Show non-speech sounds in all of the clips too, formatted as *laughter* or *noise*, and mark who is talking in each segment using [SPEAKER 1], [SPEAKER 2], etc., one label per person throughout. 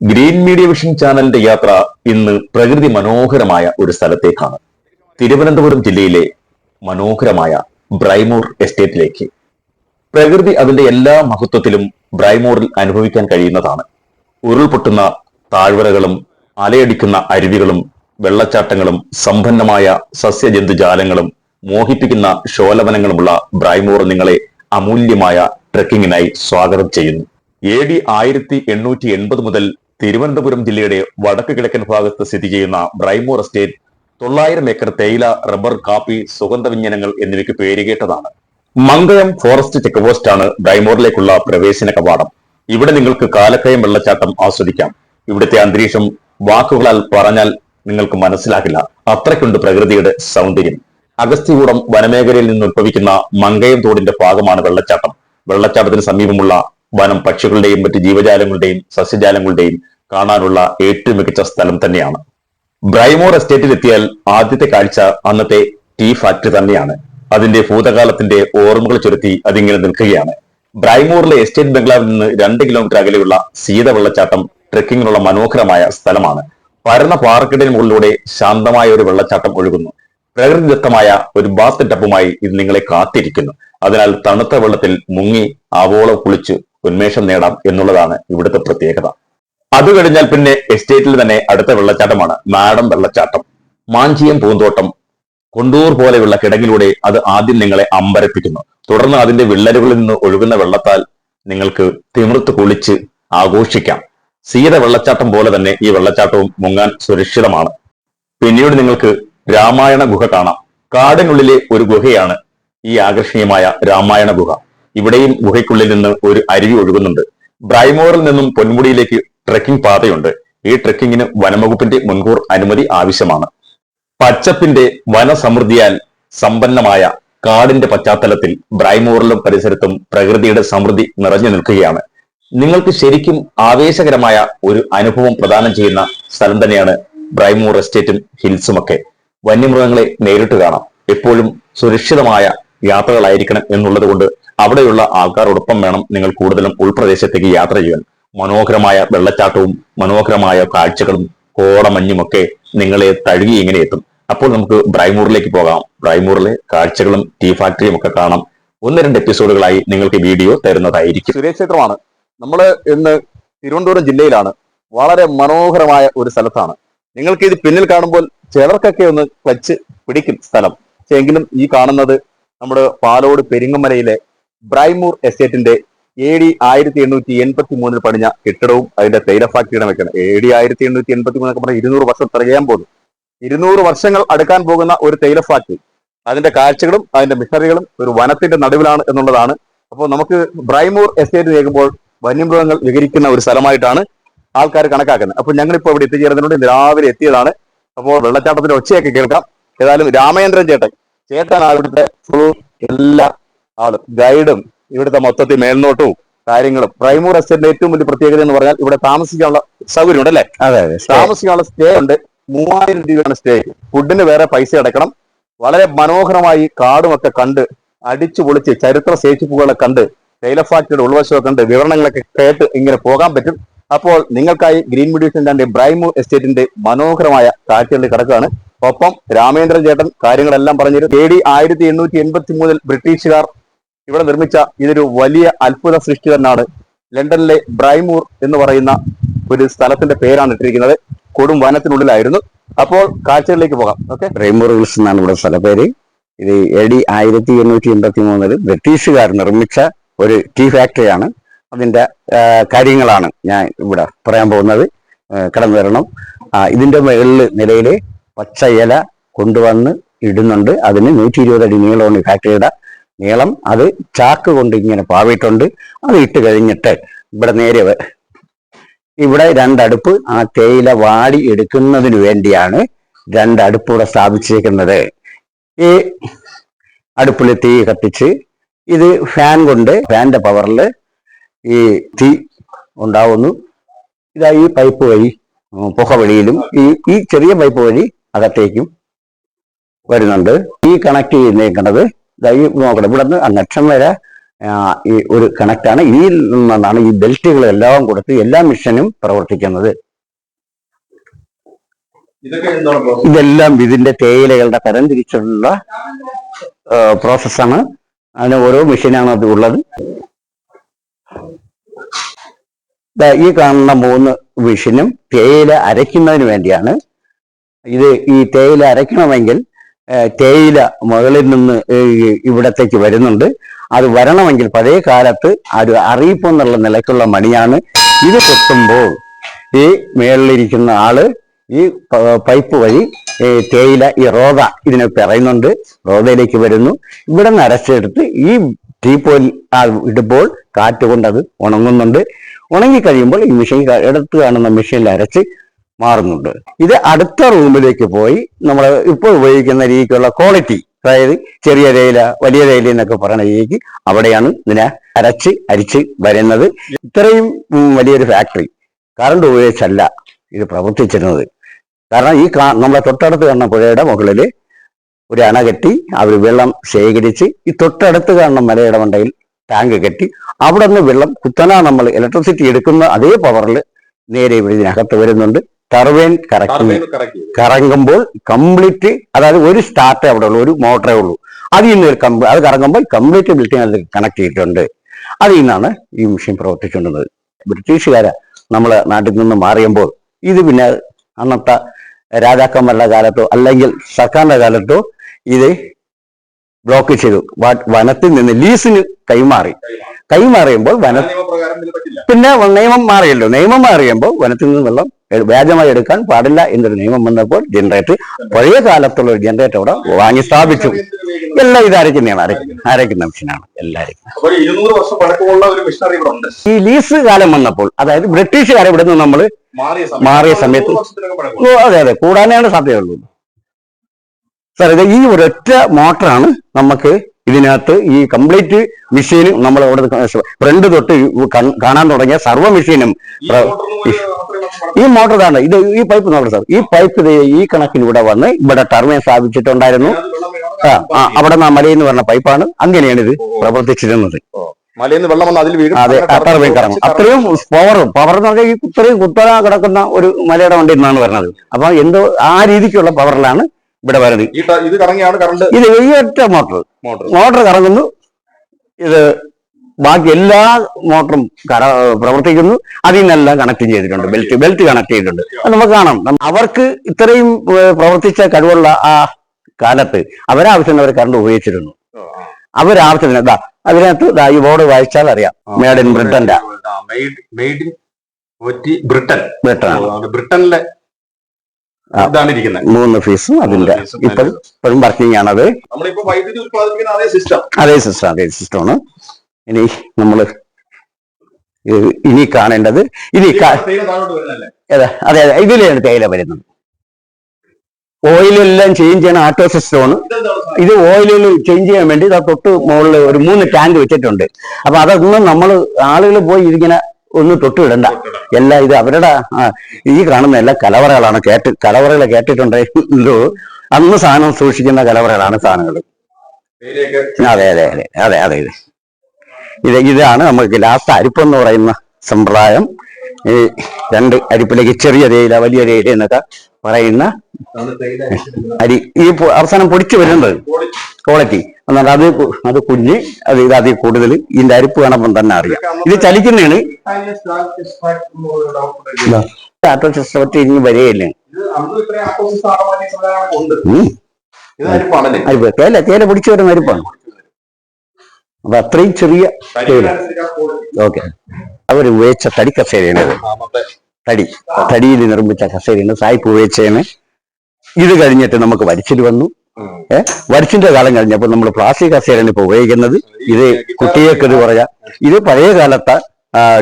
[SPEAKER 1] Green media vision ചാനലിന്റെ യാത്ര ഇന്ന് പ്രകൃതി മനോഹരമായ ഒരു സ്ഥലത്തേക്കാണ്. തിരുവനന്തപുരം ജില്ലയിലെ മനോഹരമായ ബ്രൈമൂർ എസ്റ്റേറ്റിലേക്ക്. പ്രകൃതി അതിന്റെ എല്ലാ മഹത്വത്തിലും ബ്രൈമൂറിൽ അനുഭവിക്കാൻ കഴിയുന്നതാണ്. ഉരുൾപൊട്ടുന്ന താഴ്വരകളും അലയടിക്കുന്ന അരുവികളും വെള്ളച്ചാട്ടങ്ങളും സമ്പന്നമായ സസ്യജന്തുജാലങ്ങളും മോഹിപ്പിക്കുന്ന ശോലവനങ്ങളുമുള്ള ബ്രൈമൂർ നിങ്ങളെ അമൂല്യമായ ട്രെക്കിങ്ങിനായി സ്വാഗതം ചെയ്യുന്നു. എ ഡി ആയിരത്തി എണ്ണൂറ്റി എൺപത് മുതൽ തിരുവനന്തപുരം ജില്ലയുടെ വടക്ക് കിഴക്കൻ ഭാഗത്ത് സ്ഥിതി ചെയ്യുന്ന ബ്രൈമോർ എസ്റ്റേറ്റ് തൊള്ളായിരം ഏക്കർ തേയില റബ്ബർ കാപ്പി സുഗന്ധവ്യഞ്ജനങ്ങൾ എന്നിവയ്ക്ക് പേരുകേട്ടതാണ്. മംഗളം ഫോറസ്റ്റ് ചെക്ക് പോസ്റ്റാണ് ബ്രൈമൂറിലേക്കുള്ള പ്രവേശന കവാടം. ഇവിടെ നിങ്ങൾക്ക് കാലക്കയം വെള്ളച്ചാട്ടം ആസ്വദിക്കാം. ഇവിടുത്തെ അന്തരീക്ഷം വാക്കുകളാൽ പറഞ്ഞാൽ നിങ്ങൾക്ക് മനസ്സിലാകില്ല. അത്രയ്ക്കുണ്ട് പ്രകൃതിയുടെ സൗന്ദര്യം. അഗസ്ത്യകൂടം വനമേഖലയിൽ നിന്ന് ഉത്ഭവിക്കുന്ന മങ്കയം തോടിന്റെ ഭാഗമാണ് വെള്ളച്ചാട്ടം. വെള്ളച്ചാട്ടത്തിന് സമീപമുള്ള വനം പക്ഷികളുടെയും മറ്റ് ജീവജാലങ്ങളുടെയും സസ്യജാലങ്ങളുടെയും കാണാനുള്ള ഏറ്റവും മികച്ച സ്ഥലം തന്നെയാണ്. ബ്രൈമോർ എസ്റ്റേറ്റിൽ എത്തിയാൽ ആദ്യത്തെ കാഴ്ച അന്നത്തെ ടീ ഫാക്ടറി തന്നെയാണ്. അതിന്റെ ഭൂതകാലത്തിന്റെ ഓർമ്മകൾ ചുരുത്തി അതിങ്ങനെ നിൽക്കുകയാണ്. ബ്രൈമൂറിലെ എസ്റ്റേറ്റ് ബംഗ്ലാവിൽ നിന്ന് രണ്ട് കിലോമീറ്റർ അകലെയുള്ള സീത വെള്ളച്ചാട്ടം ട്രെക്കിങ്ങിനുള്ള മനോഹരമായ സ്ഥലമാണ്. പരന്ന പാറക്കെട്ടിന് മുകളിലൂടെ ശാന്തമായ ഒരു വെള്ളച്ചാട്ടം ഒഴുകുന്നു. പ്രകൃതിദത്തമായ ഒരു ബാത്ത് ടപ്പുമായി ഇത് നിങ്ങളെ കാത്തിരിക്കുന്നു. അതിനാൽ തണുത്ത വെള്ളത്തിൽ മുങ്ങി ആവോളം കുളിച്ച് ഉന്മേഷം നേടാം എന്നുള്ളതാണ് ഇവിടുത്തെ പ്രത്യേകത. അത് കഴിഞ്ഞാൽ പിന്നെ എസ്റ്റേറ്റിൽ തന്നെ അടുത്ത വെള്ളച്ചാട്ടമാണ്. മാഡം വെള്ളച്ചാട്ടം. മാഞ്ചിയം പൂന്തോട്ടം. കൊണ്ടൂർ പോലെയുള്ള കിടങ്ങിലൂടെ അത് ആദ്യം നിങ്ങളെ അമ്പരപ്പിക്കുന്നു. തുടർന്ന് അതിന്റെ വിള്ളലുകളിൽ നിന്ന് ഒഴുകുന്ന വെള്ളത്താൽ നിങ്ങൾക്ക് തിമിർത്ത് കുളിച്ച് ആഘോഷിക്കാം. സീത വെള്ളച്ചാട്ടം പോലെ തന്നെ ഈ വെള്ളച്ചാട്ടവും മുങ്ങാൻ സുരക്ഷിതമാണ്. പിന്നീട് നിങ്ങൾക്ക് രാമായണ ഗുഹ കാണാം. കാടിനുള്ളിലെ ഒരു ഗുഹയാണ് ഈ ആകർഷണീയമായ രാമായണ ഗുഹ. ഇവിടെയും ഗുഹയ്ക്കുള്ളിൽ നിന്ന് ഒരു അരുവി ഒഴുകുന്നുണ്ട്. ബ്രൈമോറിൽ നിന്നും പൊന്മുടിയിലേക്ക് ട്രെക്കിംഗ് പാതയുണ്ട്. ഈ ട്രെക്കിങ്ങിന് വനംവകുപ്പിന്റെ മുൻകൂർ അനുമതി ആവശ്യമാണ്. പച്ചപ്പിന്റെ വനസമൃദ്ധിയാൽ സമ്പന്നമായ കാടിന്റെ പശ്ചാത്തലത്തിൽ ബ്രൈമൂറിലും പരിസരത്തും പ്രകൃതിയുടെ സമൃദ്ധി നിറഞ്ഞു നിൽക്കുകയാണ്. നിങ്ങൾക്ക് ശരിക്കും ആവേശകരമായ ഒരു അനുഭവം പ്രദാനം ചെയ്യുന്ന സ്ഥലം തന്നെയാണ് ബ്രൈമൂർ എസ്റ്റേറ്റും ഹിൽസുമൊക്കെ. വന്യമൃഗങ്ങളെ നേരിട്ട് കാണാം. എപ്പോഴും സുരക്ഷിതമായ യാത്രകളായിരിക്കണം എന്നുള്ളത് കൊണ്ട് അവിടെയുള്ള ആൾക്കാരോടൊപ്പം വേണം നിങ്ങൾ കൂടുതലും ഉൾപ്രദേശത്തേക്ക് യാത്ര ചെയ്യാൻ. മനോഹരമായ വെള്ളച്ചാട്ടവും മനോഹരമായ കാഴ്ചകളും കോടമഞ്ഞുമൊക്കെ നിങ്ങളെ തഴുകി ഇങ്ങനെ എത്തും. അപ്പോൾ നമുക്ക് ബ്രൈമൂറിലേക്ക് പോകാം. ബ്രൈമൂറിലെ കാഴ്ചകളും ടീ ഫാക്ടറിയും ഒക്കെ കാണാം. ഒന്ന് രണ്ട് എപ്പിസോഡുകളായി നിങ്ങൾക്ക് വീഡിയോ തരുന്നതായിരിക്കും. സൂര്യക്ഷേത്രമാണ് നമ്മൾ ഇന്ന് തിരുവനന്തപുരം ജില്ലയിലാണ്. വളരെ മനോഹരമായ ഒരു സ്ഥലത്താണ്. നിങ്ങൾക്ക് ഇത് പിന്നിൽ കാണുമ്പോൾ ചിലർക്കൊക്കെ ഒന്ന് ക്ലച്ച് പിടിക്കും സ്ഥലം. പക്ഷെ എങ്കിലും ഈ കാണുന്നത് നമ്മുടെ പാലോട് പെരിങ്ങമലയിലെ ബ്രൈമൂർ എസ്റ്റേറ്റിന്റെ എ ഡി ആയിരത്തി എണ്ണൂറ്റി എൺപത്തി മൂന്നിൽ പണിഞ്ഞ കെട്ടിടവും അതിന്റെ തേയില ഫാക്ടറിയുടെ വെക്കണം എ ഡി ആയിരത്തി എണ്ണൂറ്റി എൺപത്തി മൂന്നൊക്കെ പറഞ്ഞാൽ ഇരുന്നൂറ് വർഷം തികയാൻ പോകുന്നു. ഇരുന്നൂറ് വർഷങ്ങൾ അടുക്കാൻ പോകുന്ന ഒരു തേയില ഫാക്ടറി അതിന്റെ കാഴ്ചകളും അതിന്റെ മിഷറികളും ഒരു വനത്തിന്റെ നടുവിലാണ് എന്നുള്ളതാണ്. അപ്പോൾ നമുക്ക് ബ്രൈമൂർ എസ്റ്റേറ്റ് കേൾക്കുമ്പോൾ വന്യമൃഗങ്ങൾ വിഹരിക്കുന്ന ഒരു സ്ഥലമായിട്ടാണ് ആൾക്കാർ കണക്കാക്കുന്നത്. അപ്പോൾ ഞങ്ങളിപ്പോൾ ഇവിടെ എത്തിച്ചേർന്നതിനോട് ഇന്ന് രാവിലെ എത്തിയതാണ്. അപ്പോൾ വെള്ളച്ചാട്ടത്തിന്റെ ഒച്ചയൊക്കെ കേൾക്കാം. ഏതായാലും രാമേന്ദ്രൻ ചേട്ടൻ ചേട്ടനാണ് ഇവിടുത്തെ ഫുൾ എല്ലാ ആളും ഗൈഡും ഇവിടുത്തെ മൊത്തത്തിൽ മേൽനോട്ടവും കാര്യങ്ങളും. പ്രൈമൂർ എസ്റ്റേറ്റിന്റെ ഏറ്റവും വലിയ പ്രത്യേകത എന്ന് പറഞ്ഞാൽ ഇവിടെ താമസിക്കാനുള്ള സൗകര്യം ഉണ്ട് അല്ലേ?
[SPEAKER 2] അതെ
[SPEAKER 1] താമസിക്കാനുള്ള സ്റ്റേ ഉണ്ട്. മൂവായിരം രൂപയാണ് സ്റ്റേ. ഫുഡിന് വേറെ പൈസ അടക്കണം വളരെ മനോഹരമായി കാടുമൊക്കെ കണ്ട് അടിച്ചു പൊളിച്ച് ചരിത്ര ശേഷിപ്പുകളെ കണ്ട് തേയില ഫാക്ടറിയുടെ ഉൾവശമൊക്കെ കണ്ട് വിവരണങ്ങളൊക്കെ കേട്ട് ഇങ്ങനെ പോകാൻ പറ്റും. അപ്പോൾ നിങ്ങൾക്കായി ഗ്രീൻ മെഡിസിന്റെ ബ്രൈമു എസ്റ്റേറ്റിന്റെ മനോഹരമായ കാഴ്ചകളിൽ കിടക്കുകയാണ്. ഒപ്പം രാമേന്ദ്രൻ ചേട്ടൻ കാര്യങ്ങളെല്ലാം പറഞ്ഞിരുന്നു എ ഡി ആയിരത്തി എണ്ണൂറ്റി എൺപത്തി മൂന്നിൽ ബ്രിട്ടീഷുകാർ ഇവിടെ നിർമ്മിച്ച ഇതൊരു വലിയ അത്ഭുത സൃഷ്ടി തന്നെയാണ് ലണ്ടനിലെ ബ്രൈമൂർ എന്ന് പറയുന്ന ഒരു സ്ഥലത്തിന്റെ പേരാണ് ഇട്ടിരിക്കുന്നത്. കൊടും വനത്തിനുള്ളിലായിരുന്നു. അപ്പോൾ കാഴ്ചകളിലേക്ക് പോകാം. ഓക്കെ.
[SPEAKER 2] ബ്രൈമൂർ ഹിൽസ് എന്നാണ് ഇവിടെ സ്ഥലപ്പേര്. ഇത് എ ഡി ആയിരത്തി എണ്ണൂറ്റി എൺപത്തി മൂന്നിൽ ബ്രിട്ടീഷുകാർ നിർമ്മിച്ച ഒരു ടീ ഫാക്ടറിയാണ്. അതിന്റെ കാര്യങ്ങളാണ് ഞാൻ ഇവിടെ പറയാൻ പോകുന്നത്. കടന്നു വരണം. ഇതിന്റെ മുകളിൽ നിലയിൽ പച്ച ഇല കൊണ്ടുവന്ന് ഇടുന്നുണ്ട്. അതിന് നൂറ്റി ഇരുപത് അടി നീളമാണ് ഫാക്ടറിയുടെ നീളം അത് ചാക്ക് കൊണ്ട് ഇങ്ങനെ പാവിട്ടുണ്ട് അത് ഇട്ട് കഴിഞ്ഞിട്ട് ഇവിടെ നേരെ ഇവിടെ രണ്ടടുപ്പ് ആ തേയില വാടി എടുക്കുന്നതിന് വേണ്ടിയാണ് രണ്ടടുപ്പ് ഇവിടെ സ്ഥാപിച്ചിരിക്കുന്നത്. ഈ അടുപ്പിൽ തീ കത്തിച്ച് ഇത് ഫാൻ കൊണ്ട് ഫാന്റെ പവറിൽ ഈ തീ ഉണ്ടാവുന്നു. ഇതാ ഈ പൈപ്പ് വഴി പുക വഴിയിലും ഈ ഈ ചെറിയ പൈപ്പ് വഴി അകത്തേക്കും വരുന്നുണ്ട്. ഈ കണക്ട് ചെയ്യുന്നേക്കുന്നത് ഈ നോക്കണം ഇവിടെ നിന്ന് അങ്ങറ്റം വരെ ഈ ഒരു കണക്റ്റാണ് ഈ നിന്നാണ് ഈ ബെൽറ്റുകളെല്ലാം കൊടുത്ത് എല്ലാ മിഷനും പ്രവർത്തിക്കുന്നത്? ഇതെല്ലാം ഇതിന്റെ തേയിലകളുടെ തരംതിരിച്ചുള്ള പ്രോസസ്സാണ് അതിന് ഓരോ മെഷീനാണ് അത് ഉള്ളത്. ദാ ഈ കാണുന്ന മൂന്ന് മെഷീനും തേയില അരയ്ക്കുന്നതിന് വേണ്ടിയാണ്. ഇത് ഈ തേയില അരയ്ക്കണമെങ്കിൽ തേയില മുകളിൽ നിന്ന് ഇവിടത്തേക്ക് വരുന്നുണ്ട്. അത് വരണമെങ്കിൽ പഴയ കാലത്ത് ഒരു അറിയിപ്പ് എന്നുള്ള നിലയ്ക്കുള്ള മണിയാണ് ഇത് കൊത്തുമ്പോൾ. ഈ മേളിലിരിക്കുന്ന ആൾ ഈ പൈപ്പ് വഴി തേയില ഈ റോദ ഇതിനെ പറയുന്നുണ്ട് റോദയിലേക്ക് വരുന്നു. ഇവിടെ നിന്ന് അരച്ചെടുത്ത് ഈ ടീപ്പോയിൽ ഇടുമ്പോൾ കാറ്റ് കൊണ്ട് അത് ഉണങ്ങുന്നുണ്ട്. ഉണങ്ങി കഴിയുമ്പോൾ ഈ മെഷീൻ എടുത്ത് കാണുന്ന മെഷീനിൽ അരച്ച് മാറുന്നുണ്ട്. ഇത് അടുത്ത റൂമിലേക്ക് പോയി നമ്മൾ ഇപ്പോൾ ഉപയോഗിക്കുന്ന രീതിക്കുള്ള ക്വാളിറ്റി അതായത് ചെറിയ തേയില വലിയ തേയില എന്നൊക്കെ പറയുന്ന രീതിക്ക് അവിടെയാണ് ഇതിനെ അരച്ച് അരിച്ച് വരുന്നത്. ഇത്രയും വലിയൊരു ഫാക്ടറി കറണ്ട് ഉപയോഗിച്ചല്ല ഇത് പ്രവർത്തിച്ചിരുന്നത്. കാരണം ഈ നമ്മളെ തൊട്ടടുത്ത് കാണുന്ന പുഴയുടെ മുകളിൽ ഒരു അണ കെട്ടി അവർ വെള്ളം ശേഖരിച്ച് ഈ തൊട്ടടുത്ത് കാണുന്ന മലയുടെ മണ്ടയിൽ ടാങ്ക് കെട്ടി അവിടെ നിന്ന് വെള്ളം കുത്തന നമ്മൾ ഇലക്ട്രിസിറ്റി എടുക്കുന്ന അതേ പവറിൽ നേരെ ഇവിടെ ഇതിനകത്ത് വരുന്നുണ്ട്. ടർബൈൻ
[SPEAKER 1] Turbine
[SPEAKER 2] കറങ്ങുമ്പോൾ കംപ്ലീറ്റ് അതായത് ഒരു സ്റ്റാർട്ടേ അവിടെ ഉള്ളൂ ഒരു മോട്ടറേ ഉള്ളൂ. അതിൽ നിന്ന് ഒരു കമ്പ് അത് കറങ്ങുമ്പോൾ കംപ്ലീറ്റ് ബിൽഡിംഗ് അതിൽ കണക്ട് ചെയ്തിട്ടുണ്ട്. അതിൽ നിന്നാണ് ഈ മെഷീൻ പ്രവർത്തിച്ചുകൊണ്ടിരുന്നത്. ബ്രിട്ടീഷുകാരെ നമ്മളെ നാട്ടിൽ നിന്ന് മാറിയുമ്പോൾ ഇത് പിന്നെ അന്നത്തെ രാജാക്കന്മാരുടെ കാലത്തോ അല്ലെങ്കിൽ സർക്കാരിന്റെ കാലത്തോ ഇത് ബ്ലോക്ക് ചെയ്തു. വനത്തിൽ നിന്ന് ലീസിന് കൈമാറി. കൈമാറിയുമ്പോൾ വന പിന്നെ നിയമം മാറിയല്ലോ. നിയമം മാറിയുമ്പോൾ വനത്തിൽ നിന്ന് വെള്ളം വ്യാജമായി എടുക്കാൻ പാടില്ല എന്നൊരു നിയമം വന്നപ്പോൾ ജനറേറ്റർ പഴയ കാലത്തുള്ള ഒരു ജനറേറ്റർ അവിടെ വാങ്ങി സ്ഥാപിച്ചു. എല്ലാം ഇത് അരയ്ക്കുന്നതാണ്. അരയ്ക്കുന്ന അരയ്ക്കുന്ന. മെഷീനാണ് എല്ലാവരും ഈ ലീസ് കാലം വന്നപ്പോൾ അതായത് ബ്രിട്ടീഷുകാരെ ഇവിടെ നിന്ന് നമ്മൾ
[SPEAKER 1] മാറിയ
[SPEAKER 2] സമയത്ത് അതെ അതെ. കൂടാനാണ് സാധ്യതയുള്ളൂ സാർ ഇത് ഈ ഒരൊറ്റ മോട്ടറാണ് നമുക്ക് ഇതിനകത്ത് ഈ കംപ്ലീറ്റ് മെഷീനും നമ്മൾ അവിടെ ഫ്രണ്ട് തൊട്ട് കാണാൻ തുടങ്ങിയ സർവ മെഷീനും
[SPEAKER 1] ഈ
[SPEAKER 2] മോട്ടോർ ഇതാണ്. ഇത് ഈ പൈപ്പ് നോക്കണം സാർ ഈ പൈപ്പ് ഈ കണക്കിന് ഇവിടെ വന്ന് ഇവിടെ ടർമൈൻ സ്ഥാപിച്ചിട്ടുണ്ടായിരുന്നു. ആ, അവിടെ നിന്ന് ആ മലയെന്ന് പറഞ്ഞ പൈപ്പാണ് അങ്ങനെയാണ് ഇത് പ്രവർത്തിച്ചിരുന്നത്.
[SPEAKER 1] വെള്ളം വന്ന് അതിൽ വീഴും.
[SPEAKER 2] അതെ ടർബൈൻ കറങ്ങും. അത്രയും പവർ പവർ എന്ന് പറഞ്ഞാൽ ഈ ഇത്രയും കുത്തല കിടക്കുന്ന ഒരു മലയുടെ വണ്ടി എന്നാണ് പറഞ്ഞത് അപ്പൊ എന്തോ ആ രീതിക്കുള്ള പവറിലാണ് ഇവിടെ വരുന്നത്.
[SPEAKER 1] ഇത് കറങ്ങിയാണ് കറണ്ട്
[SPEAKER 2] ഇത് ഈ ഒറ്റ മോട്ടർ.
[SPEAKER 1] മോട്ടർ
[SPEAKER 2] കറങ്ങുന്നു. ഇത് ബാക്കി എല്ലാ മോട്ടറും കര പ്രവർത്തിക്കുന്നു. അതിൽ നിന്നെല്ലാം കണക്ട് ചെയ്തിട്ടുണ്ട്. ബെൽറ്റ് ബെൽറ്റ് കണക്ട് ചെയ്തിട്ടുണ്ട്. അത് നമുക്ക് കാണാം. അവർക്ക് ഇത്രയും പ്രവർത്തിച്ച കഴിവുള്ള ആ കാലത്ത് അവരാവശ്യത്തിന് അവർ കറണ്ട് ഉപയോഗിച്ചിരുന്നു. അവരാവശ്യത്തിന് ഇതാ അതിനകത്ത് ഈ ബോർഡ് വായിച്ചാൽ അറിയാം. മേഡ് ഇൻ ബ്രിട്ടന്റെ
[SPEAKER 1] ബ്രിട്ടൻ ബ്രിട്ടനിലെ
[SPEAKER 2] മൂന്ന് ഫീസും അതിന്റെ. ഇപ്പം ഇപ്പോഴും വർക്കിംഗ് ആണത്.
[SPEAKER 1] അതേ സിസ്റ്റം
[SPEAKER 2] അതേ സിസ്റ്റം അതേ സിസ്റ്റമാണ് ഇനി നമ്മൾ ഇനി കാണേണ്ടത് ഇനി അതെ അതെ ഇതിലാണ് തേയില വരുന്നത്. ഓയിലെല്ലാം ചേഞ്ച് ചെയ്യണം ആട്ടോ സിസ്റ്റമാണ് ഇത് ഓയിലിൽ ചേഞ്ച് ചെയ്യാൻ വേണ്ടി ഇതാ തൊട്ട് മുകളിൽ ഒരു മൂന്ന് ടാങ്ക് വെച്ചിട്ടുണ്ട്. അപ്പൊ അതൊന്നും നമ്മൾ ആളുകൾ പോയി ഇതിങ്ങനെ ഒന്ന് തൊട്ട് ഇടണ്ട എല്ലാം ഇത് അവരുടെ ഈ കാണുന്ന എല്ലാ കലവറകളാണ് കേട്ട് കലവറകൾ കേട്ടിട്ടുണ്ടല്ലോ അന്ന് സാധനം സൂക്ഷിക്കുന്ന കലവറകളാണ് സാധനങ്ങൾ.
[SPEAKER 1] അതെ
[SPEAKER 2] അതെ അതെ അതെ അതെ അതെ. ഇത് ഇത് ഇതാണ് നമുക്ക് ലാസ്റ്റ് അരിപ്പെന്ന് പറയുന്ന സമ്പ്രദായം. ഈ രണ്ട് അരിപ്പിലേക്ക് ചെറിയ തേയില വലിയ തേയില എന്നൊക്കെ പറയുന്ന അരി. ഈ അവസാനം പൊടിച്ചു വരുന്നത് ക്വാളിറ്റി എന്നാൽ അത് അത് കുഞ്ഞ് അത് ഇത് അതിൽ കൂടുതൽ ഇതിന്റെ അരിപ്പ് കാണുമ്പം തന്നെ അറിയാം. ഇത് ചലിക്കുന്നതാണ്. ആട്ടോ സിസ്റ്റത്തിൽ ഇനി വരികയില്ലേ അരിപ്പ്. തേല തേയില പൊടിച്ചു വരുന്ന അരിപ്പാണ്. അപ്പൊ അത്രയും ചെറിയ. ഓക്കെ. അവർ ഉപയോഗിച്ച തടി കസേരയാണ് തടി. തടിയിൽ നിർമ്മിച്ച കസേരയാണ്. സായിപ്പ് ഉപയോഗിച്ചേനെ ഇത് കഴിഞ്ഞിട്ട് നമുക്ക് വരിച്ചിൽ വന്നു. ഏഹ് വരിച്ചിന്റെ കാലം കഴിഞ്ഞപ്പോൾ നമ്മൾ പ്ലാസ്റ്റിക് കസേരയാണ് ഇപ്പൊ ഉപയോഗിക്കുന്നത്. ഇത് കുട്ടികൾക്ക് ഇത് പറയാ. ഇത് പഴയ കാലത്തെ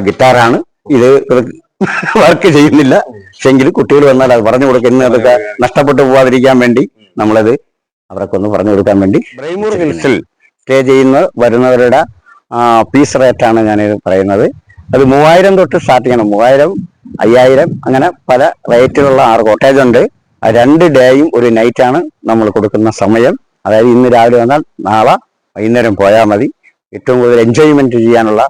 [SPEAKER 2] ഗിറ്റാറാണ്. ഇത് വർക്ക് ചെയ്യുന്നില്ല. പക്ഷെങ്കിൽ കുട്ടികൾ വന്നാൽ അത് പറഞ്ഞു കൊടുക്കുന്നതൊക്കെ നഷ്ടപ്പെട്ടു പോവാതിരിക്കാൻ വേണ്ടി നമ്മളത് അവർക്കൊന്ന് പറഞ്ഞു കൊടുക്കാൻ വേണ്ടി ബ്രൈമൂർ ഹിൽസിൽ സ്റ്റേ ചെയ്യുന്ന വരുന്നവരുടെ പീസ് റേറ്റാണ് ഞാൻ പറയുന്നത്. അത് മൂവായിരം തൊട്ട് സ്റ്റാർട്ട് ചെയ്യണം. മൂവായിരം അയ്യായിരം അങ്ങനെ പല റേറ്റിലുള്ള ആറ് കോട്ടേജ് ഉണ്ട്. ആ രണ്ട് ഡേയും ഒരു നൈറ്റാണ് നമ്മൾ കൊടുക്കുന്ന സമയം. അതായത് ഇന്ന് രാവിലെ വന്നാൽ നാളെ വൈകുന്നേരം പോയാൽ മതി. ഏറ്റവും കൂടുതൽ എൻജോയ്മെന്റ് ചെയ്യാനുള്ള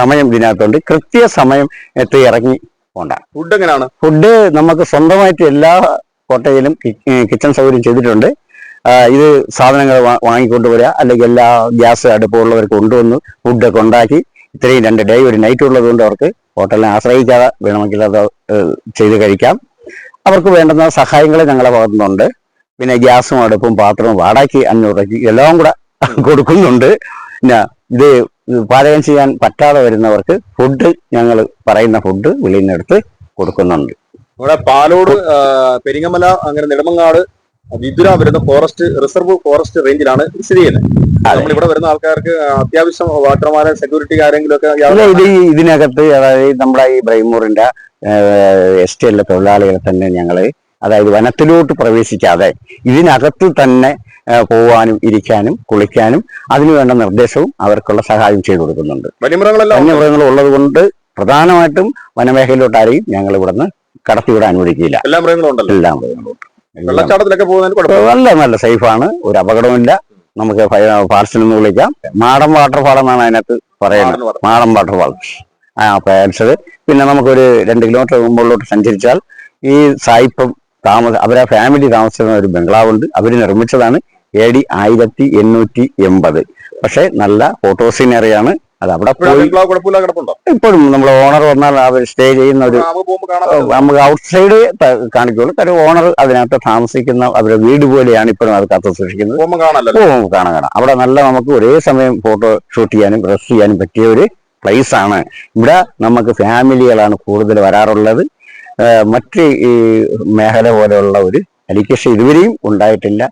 [SPEAKER 2] സമയം ഇതിനകത്തുണ്ട്. കൃത്യ സമയം എത്തി ഇറങ്ങി പോണ്ട.
[SPEAKER 3] ഫുഡ് എങ്ങനെയാണ്?
[SPEAKER 2] ഫുഡ് നമുക്ക് സ്വന്തമായിട്ട് എല്ലാ കോട്ടയിലും കിച്ചൺ സൗകര്യം ചെയ്തിട്ടുണ്ട്. ഇത് സാധനങ്ങൾ വാങ്ങിക്കൊണ്ട് വാങ്ങിക്കൊണ്ടുവരിക. അല്ലെങ്കിൽ എല്ലാ ഗ്യാസ് അടുപ്പമുള്ളവർ കൊണ്ടുവന്ന് ഫുഡൊക്കെ ഉണ്ടാക്കി ഇത്രയും രണ്ട് ഡേ ഒരു നൈറ്റ് ഉള്ളത് കൊണ്ട് അവർക്ക് ഹോട്ടലിനെ ആശ്രയിക്കാതെ വേണമെങ്കിൽ അത് ചെയ്ത് കഴിക്കാം. അവർക്ക് വേണ്ടുന്ന സഹായങ്ങൾ ഞങ്ങളുടെ ഭാഗത്തുനിന്നുണ്ട്. പിന്നെ ഗ്യാസും അടുപ്പും പാത്രവും വാടകയ്ക്ക് അഞ്ഞൂറ് രൂപയ്ക്ക് എല്ലാം കൂടെ *laughs* കൊടുക്കുന്നുണ്ട്. പിന്നെ ഇത് പാചകം ചെയ്യാൻ പറ്റാതെ വരുന്നവർക്ക് ഫുഡ് ഞങ്ങൾ പറയുന്ന ഫുഡ് വെളിയിൽ നിന്നെടുത്ത് കൊടുക്കുന്നുണ്ട്.
[SPEAKER 3] ഇവിടെ പാലോട് പെരിങ്ങമല അങ്ങനെ നെടുമങ്ങാട് വിതുര വരുന്ന ഫോറസ്റ്റ് റിസർവ് ഫോറസ്റ്റ് റേഞ്ചിലാണ് സ്ഥിതി ചെയ്യുന്നത്. നമ്മൾ ഇവിടെ വരുന്ന ആൾക്കാർക്ക് അത്യാവശ്യം വാട്ടർമാരെ സെക്യൂരിറ്റി ആരെങ്കിലും ഒക്കെ
[SPEAKER 2] ഇത് ഇതിനകത്ത് അതായത് നമ്മുടെ ഈ ബ്രൈമൂറിന്റെ എസ് ടി എല്ലിലെ തൊഴിലാളികളെ തന്നെ ഞങ്ങൾ അതായത് വനത്തിലോട്ട് പ്രവേശിക്കാതെ ഇതിനകത്ത് തന്നെ പോവാനും ഇരിക്കാനും കുളിക്കാനും അതിനുവേണ്ട നിർദ്ദേശവും അവർക്കുള്ള സഹായം ചെയ്തു കൊടുക്കുന്നുണ്ട്. വന്യമൃഗങ്ങൾ ഉള്ളത് കൊണ്ട് പ്രധാനമായിട്ടും വനമേഖലയിലോട്ടാരെയും ഞങ്ങൾ ഇവിടുന്ന് കടത്തിവിടാൻ അനുവദിക്കില്ല
[SPEAKER 3] എല്ലാ മൃഗങ്ങളും ഉണ്ടല്ലോ.
[SPEAKER 2] എല്ലാ മൃഗങ്ങളും
[SPEAKER 3] വെള്ളച്ചാട്ടത്തിലൊക്കെ പോകുന്നതിന് കുഴപ്പമില്ല
[SPEAKER 2] നല്ല നല്ല സേഫാണ്. ഒരു അപകടമില്ല നമുക്ക് പാർസലൊന്ന് വിളിക്കാം. മാടം വാട്ടർഫാൾ എന്നാണ് അതിനകത്ത് പറയുന്നത്. മാടം വാട്ടർഫാൾ. ആ പേൻസത് പിന്നെ നമുക്കൊരു രണ്ട് കിലോമീറ്റർ മുമ്പോട്ട് സഞ്ചരിച്ചാൽ ഈ സായിപ്പം താമസ അവരാ ഫാമിലി താമസിക്കുന്ന ഒരു ബംഗ്ലാവ് ഉണ്ട് അവർ നിർമ്മിച്ചതാണ് എ ഡി ആയിരത്തി എണ്ണൂറ്റി എൺപത്. പക്ഷെ നല്ല ഫോട്ടോ സീനറിയാണ് അത് അവിടെ പോയി. ഇപ്പോഴും നമ്മൾ ഓണർ വന്നാൽ അവർ സ്റ്റേ ചെയ്യുന്ന ഒരു
[SPEAKER 3] നമുക്ക്
[SPEAKER 2] ഔട്ട് സൈഡ് കാണിക്കുള്ളൂ. കാര്യം ഓണർ അതിനകത്ത് താമസിക്കുന്ന അവരുടെ വീട് പോലെയാണ് ഇപ്പോഴും അത് കാത്തു സൂക്ഷിക്കുന്നത്. കാണാൻ കാണാം കാണാം. അവിടെ നല്ല നമുക്ക് ഒരേ സമയം ഫോട്ടോ ഷൂട്ട് ചെയ്യാനും റെസ്റ്റ് ചെയ്യാനും പറ്റിയ ഒരു പ്ലേസ് ആണ്. ഇവിടെ നമുക്ക് ഫാമിലികളാണ് കൂടുതൽ വരാറുള്ളത്. മറ്റ് ഈ മേഖല പോലെയുള്ള ഒരു അലിക്കേഷൻ ഇതുവരെയും ഉണ്ടായിട്ടില്ല.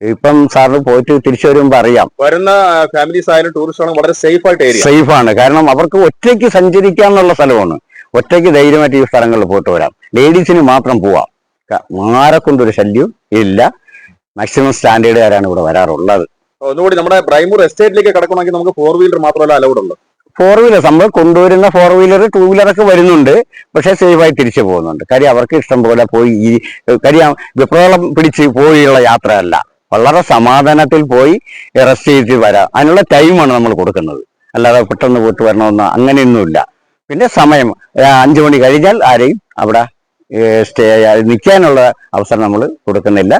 [SPEAKER 2] ഇപ്പം സാറിന് പോയിട്ട് തിരിച്ചു വരുമ്പോൾ അറിയാം.
[SPEAKER 3] വരുന്ന ഫാമിലീസ് ആയാലും ടൂറിസ്റ്റ് വളരെ സേഫ് ആയിട്ട്
[SPEAKER 2] സേഫ് ആണ് കാരണം അവർക്ക് ഒറ്റയ്ക്ക് സഞ്ചരിക്കാന്നുള്ള സ്ഥലമാണ്. ഒറ്റയ്ക്ക് ധൈര്യമായിട്ട് ഈ സ്ഥലങ്ങളിൽ പോയിട്ട് വരാം. ലേഡീസിന് മാത്രം പോവാം. മാറെ കൊണ്ടൊരു ശല്യവും ഇല്ല. മാക്സിമം സ്റ്റാൻഡേർഡുകാരാണ് ഇവിടെ വരാറുള്ളത്.
[SPEAKER 3] ഒന്നുകൂടി നമ്മുടെ പ്രൈമൂർ എസ്റ്റേറ്റിലേക്ക് കിടക്കണമെങ്കിൽ നമുക്ക് ഫോർ വീലർ മാത്രമല്ല അലൗഡ് ഉള്ളൂ?
[SPEAKER 2] ഫോർ വീലർ നമ്മൾ കൊണ്ടുവരുന്ന ഫോർ വീലർ ടൂ വീലറൊക്കെ വരുന്നുണ്ട്. പക്ഷെ ആയി തിരിച്ചു പോകുന്നുണ്ട്. കാര്യം അവർക്ക് ഇഷ്ടം പോലെ പോയി ഈ കാര്യം വിപ്ലവം പിടിച്ച് പോയുള്ള യാത്രയല്ല. വളരെ സമാധാനത്തിൽ പോയി റെസ്റ്റ് ചെയ്ത് വരാം. അതിനുള്ള ടൈമാണ് നമ്മൾ കൊടുക്കുന്നത്. അല്ലാതെ പെട്ടെന്ന് പോയിട്ട് വരണമെന്ന് അങ്ങനെയൊന്നുമില്ല. പിന്നെ സമയം അഞ്ചു മണി കഴിഞ്ഞാൽ ആരെയും അവിടെ സ്റ്റേ നിൽക്കാനുള്ള അവസരം നമ്മൾ കൊടുക്കുന്നില്ല.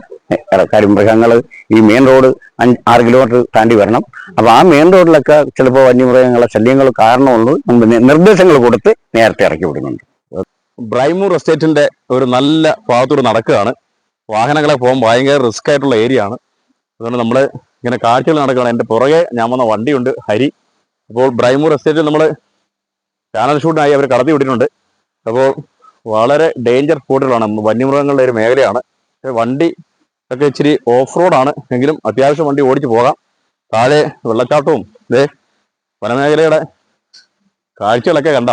[SPEAKER 2] കരിമൃഗങ്ങൾ ഈ മെയിൻ റോഡ് അഞ്ച് ആറ് കിലോമീറ്റർ താണ്ടി വരണം. അപ്പൊ ആ മെയിൻ റോഡിലൊക്കെ ചിലപ്പോൾ വന്യമൃഗങ്ങളെ ശല്യങ്ങൾ കാരണമുള്ളൂ മുമ്പ് നിർദ്ദേശങ്ങൾ കൊടുത്ത് നേരത്തെ ഇറക്കി വിടുന്നുണ്ട്.
[SPEAKER 3] ബ്രൈമൂർ എസ്റ്റേറ്റിന്റെ ഒരു നല്ല ഭാഗത്തൂടെ നടക്കുകയാണ്. വാഹനങ്ങളെ പോകാൻ ഭയങ്കര റിസ്ക് ആയിട്ടുള്ള ഏരിയ ആണ്. അതുകൊണ്ട് നമ്മൾ ഇങ്ങനെ കാഴ്ചകൾ നടക്കുകയാണ്. എന്റെ പുറകെ ഞാൻ വന്ന വണ്ടിയുണ്ട് ഹരി. അപ്പോൾ ബ്രൈമൂർ എസ്റ്റേറ്റിൽ നമ്മൾ ചാനൽ ഷൂട്ടിനായി അവർ കടത്തി വിട്ടിട്ടുണ്ട്. അപ്പോൾ വളരെ ഡേഞ്ചർ സ്പോട്ടുകളാണ് വന്യമൃഗങ്ങളുടെ ഒരു മേഖലയാണ്. വണ്ടി ഒക്കെ ഇച്ചിരി ഓഫ് റോഡാണ് എങ്കിലും അത്യാവശ്യം വണ്ടി ഓടിച്ചു പോകാം. താഴെ വെള്ളച്ചാട്ടവും ഇതേ വനമേഖലയുടെ കാഴ്ചകളൊക്കെ കണ്ട.